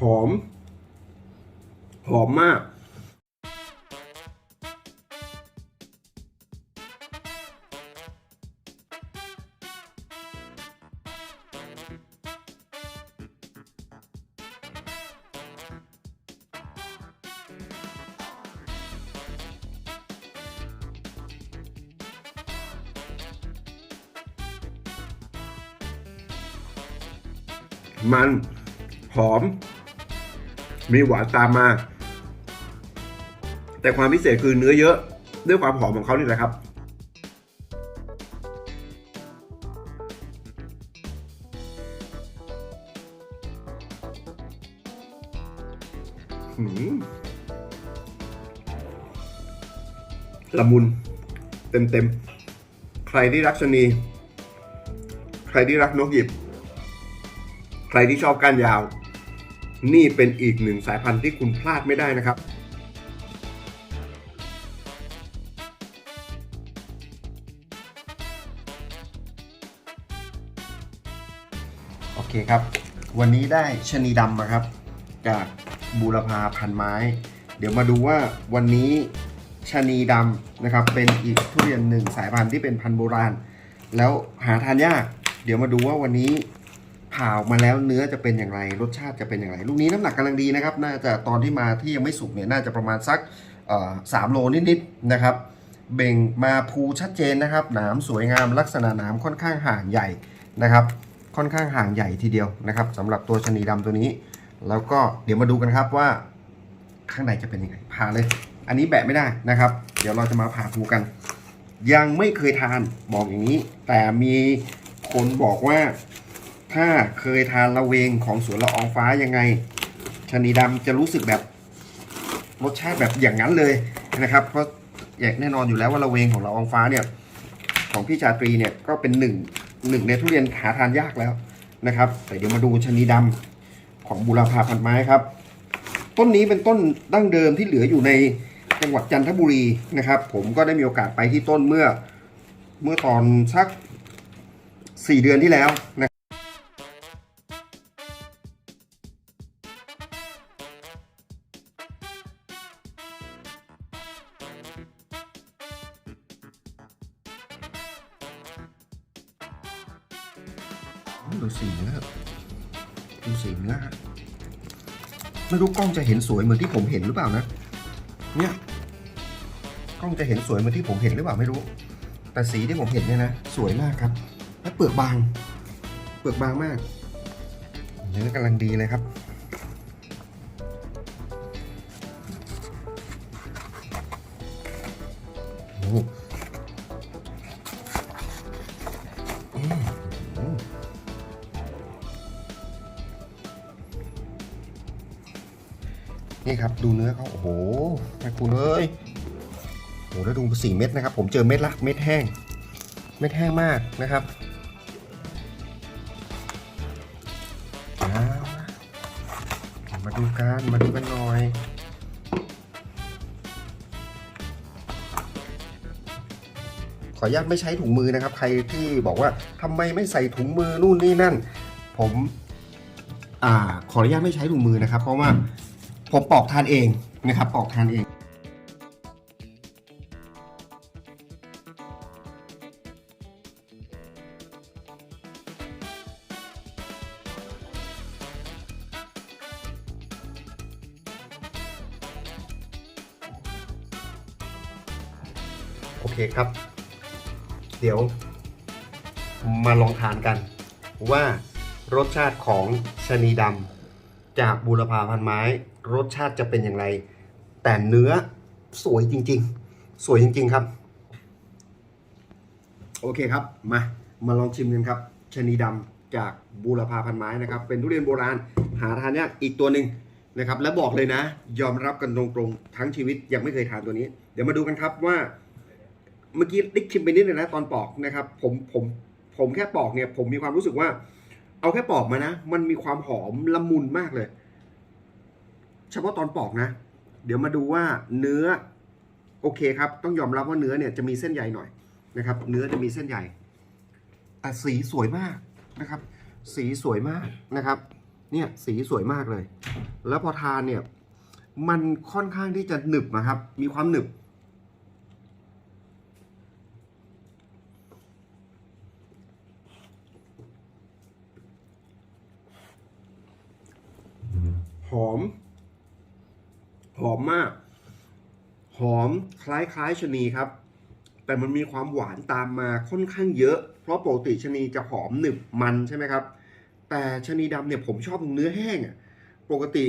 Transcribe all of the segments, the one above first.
หอม หอมมากมัน หอม มีหวานตามมา แต่ความพิเศษคือเนื้อเยอะ ด้วยความหอมของเขานี่แหละครับหืมละมุน เต็มเต็มๆใครที่รักชนี ใครที่รักนกหยิบ ใครที่ชอบก้านยาว นี่เป็นอีกหนึ่งสายพันธุ์ที่คุณพลาดไม่ได้นะครับโอเคครับ วันนี้ได้ชะนีดำมาครับ จากบูรพาพันไม้ เดี๋ยวมาดูว่าวันนี้ชะนีดำนะครับ เป็นอีกทุเรียนหนึ่งสายพันธุ์ที่เป็นพันธุ์โบราณ แล้วหาทานยาก เดี๋ยวมาดูว่าวันนี้ ผ่าออกมาแล้วเนื้อจะเป็นอย่างไรรสชาติจะเป็นอย่างไร ลูกนี้น้ำหนักกำลังดีนะครับ น่าจะตอนที่มาที่ยังไม่สุกเนี่ยน่าจะประมาณสักสามโลนิดๆนะครับ เบ่งมาภูชัดเจนนะครับหนามสวยงามลักษณะหนามค่อนข้างห่างใหญ่นะครับ ค่อนข้างห่างใหญ่ทีเดียวนะครับสำหรับตัวชนีดำตัวนี้ แล้วก็เดี๋ยวมาดูกันครับว่าข้างในจะเป็นยังไงผ่าเลย อันนี้แบะไม่ได้นะครับ เดี๋ยวเราจะมาผ่าภูกัน ยังไม่เคยทานบอกอย่างนี้ แต่มีคนบอกว่า ถ้าเคยทานละเวงของสวนละอองฟ้ายังไงชนีดำจะรู้สึกแบบรสชาติแบบอย่างนั้นเลยนะครับ เพราะอย่างแน่นอนอยู่แล้วว่าละเวงของละอองฟ้าเนี่ยของพี่ชาตรีเนี่ยก็เป็นหนึ่งหนึ่งในทุเรียนหาทานยากแล้วนะครับ แต่เดี๋ยวมาดูชนีดำของบุราพาพันไม้ครับ ต้นนี้เป็นต้นดั้งเดิมที่เหลืออยู่ในจังหวัดจันทบุรีนะครับ ผมก็ได้มีโอกาสไปที่ต้นเมื่อเมื่อตอนสักสี่เดือนที่แล้วนะ ดูสีนื้อฮะไม่รู้กล้องจะเห็นสวยเหมือนที่ผมเห็นหรือเปล่านะ เนี่ย กล้องจะเห็นสวยเหมือนที่ผมเห็นหรือเปล่าไม่รู้ แต่สีที่ผมเห็นเนี่ยนะสวยมากครับ และเปลือกบาง เปลือกบางมาก เนื้อกำลังดีเลยครับโอ้ นี่ครับดูเนื้อเขาโอ้โหแม่คุณเอ้ยโอ้โหแล้วดูสี่เม็ดนะครับ ผมเจอเม็ดละเม็ดแห้ง เม็ดแห้งมากนะครับมาดูกันมาดูกันหน่อยขออนุญาตไม่ใช้ถุงมือนะครับ ใครที่บอกว่าทำไมไม่ใส่ถุงมือนู่นนี่นั่น ผม อ่า ขออนุญาตไม่ใช้ถุงมือนะครับ เพราะว่า ผมปอกทานเองนะครับปอกทานเอง โอเคครับ เดี๋ยว มาลองทานกัน ว่ารสชาติของชะนีดำ จากบูรพาพันไม้ รสชาติจะเป็นอย่างไร แต่เนื้อสวยจริง ๆ สวยจริง ๆครับ โอเคครับ มามาลองชิมกันครับชะนีดำจากบูรพาพันไม้นะครับ เป็นทุเรียนโบราณหาทานยากอีกตัวหนึ่งนะครับ และบอกเลยนะ ยอมรับกันตรงๆ ทั้งชีวิตยังไม่เคยทานตัวนี้ เดี๋ยวมาดูกันครับว่า เมื่อกี้ได้ชิมไปนิดนึงนะตอนปอกนะครับ ผมผมผมแค่ปอกเนี่ย ผมมีความรู้สึกว่า เอาแค่ปอกมานะ มันมีความหอมละมุนมากเลย เฉพาะตอนปอกนะ เดี๋ยวมาดูว่าเนื้อ โอเคครับ ต้องยอมรับว่าเนื้อเนี่ยจะมีเส้นใยหน่อยนะครับ เนื้อจะมีเส้นใยแต่สีสวยมากนะครับ สีสวยมากนะครับ เนี่ยสีสวยมากเลย แล้วพอทานเนี่ย มันค่อนข้างที่จะหนึบนะครับ มีความหนึบ หอม หอมมาก หอมคล้ายๆชะนีครับ แต่มันมีความหวานตามมาค่อนข้างเยอะ เพราะปกติชะนีจะหอมหนึบมันใช่ไหมครับ แต่ชะนีดำเนี่ยผมชอบเนื้อแห้งอะปกติ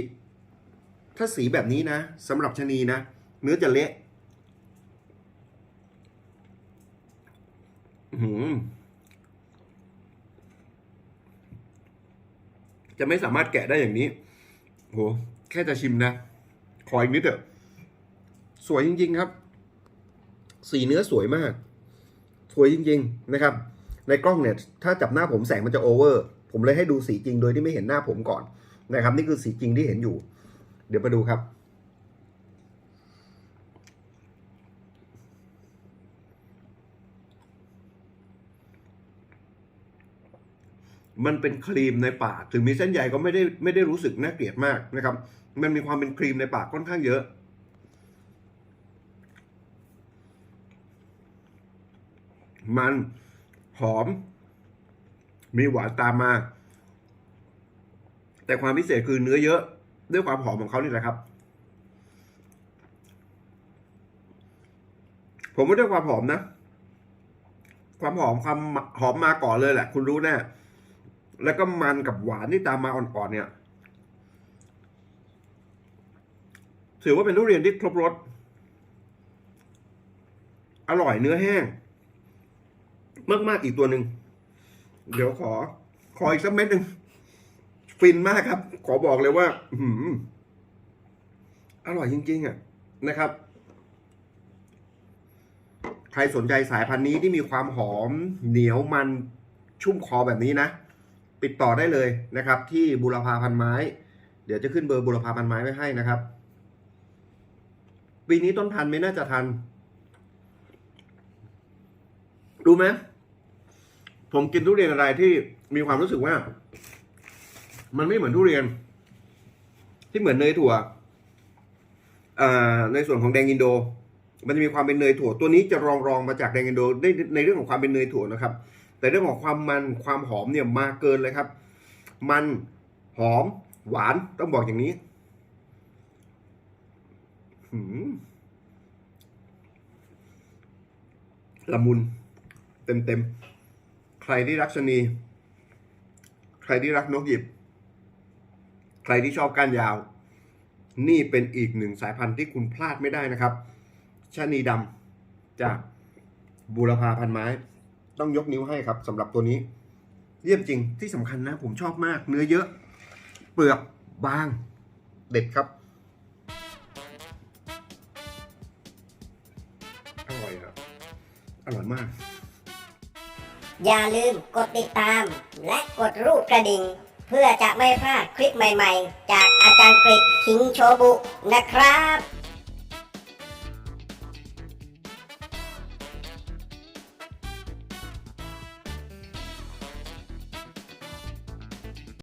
ถ้าสีแบบนี้นะสำหรับชะนีนะ เนื้อจะเละหือจะไม่สามารถแกะได้อย่างนี้ โหแค่จะชิมนะ ขออีกนิดเถอะสวยจริง ๆ ครับ สีเนื้อสวยมาก สวยจริง ๆ นะครับ ในกล้องเนี่ย ถ้าจับหน้าผมแสงมันจะโอเวอร์ ผมเลยให้ดูสีจริงโดยที่ไม่เห็นหน้าผมก่อนนะครับ นี่คือสีจริงที่เห็นอยู่ เดี๋ยวมาดูครับ มันเป็นครีมในปากถึงมีเส้นใยก็ไม่ได้ไม่ได้รู้สึกน่าเกลียดมากนะครับ มันมีความเป็นครีมในปากค่อนข้างเยอะมันหอม มีหวานตามมา แต่ความพิเศษคือเนื้อเยอะ ด้วยความหอมของเขานี่แหละครับ ผมไม่ได้ความหอมนะ ความหอมความหอมมาก่อนเลยแหละ คุณรู้แน่ แล้วก็มันกับหวานที่ตามมาอ่อนๆเนี่ย ถือว่าเป็นทุเรียนที่ครบรส อร่อยเนื้อแห้ง มากๆอีกตัวหนึ่ง เดี๋ยวขอ ขออีกสักเม็ดหนึ่ง ฟินมากครับ ขอบอกเลยว่า อือร่อยจริง ๆ อะนะครับ ใครสนใจสายพันธุ์นี้ที่มีความหอมเหนียวมันชุ่มคอแบบนี้นะ ติดต่อได้เลยนะครับ ที่บุรพาพันไม้ เดี๋ยวจะขึ้นเบอร์บุรพาพันไม้ไว้ให้นะครับปีนี้ต้นพันไม่น่าจะทันรู้ไหมผมกินทุเรียนอะไรที่มีความรู้สึกว่า มันไม่เหมือนทุเรียน ที่เหมือนเนยถั่วในส่วนของแดงอินโด มันจะมีความเป็นเนยถั่ว ตัวนี้จะรองรองมาจากแดงอินโดในเรื่องของความเป็นเนยถั่วนะครับ แต่เรื่องของความมันความหอมเนี่ยมาเกินเลยครับ มันหอมหวานต้องบอกอย่างนี้ละมุน เต็มเต็มๆใครที่รักชะนี ใครที่รักนกหยิบ ใครที่ชอบก้านยาว นี่เป็นอีกหนึ่งสายพันธุ์ที่คุณพลาดไม่ได้นะครับชะนีดำจากบูรพาพันไม้ ต้องยกนิ้วให้ครับสำหรับตัวนี้ เยี่ยมจริงที่สำคัญนะ ผมชอบมากเนื้อเยอะ เปลือกบาง เด็ดครับอร่อยครับอร่อยมาก อย่าลืมกดติดตาม และกดรูปกระดิ่ง เพื่อจะไม่พลาดคลิปใหม่ๆ จากอาจารย์กริกคิงโชบุนะครับ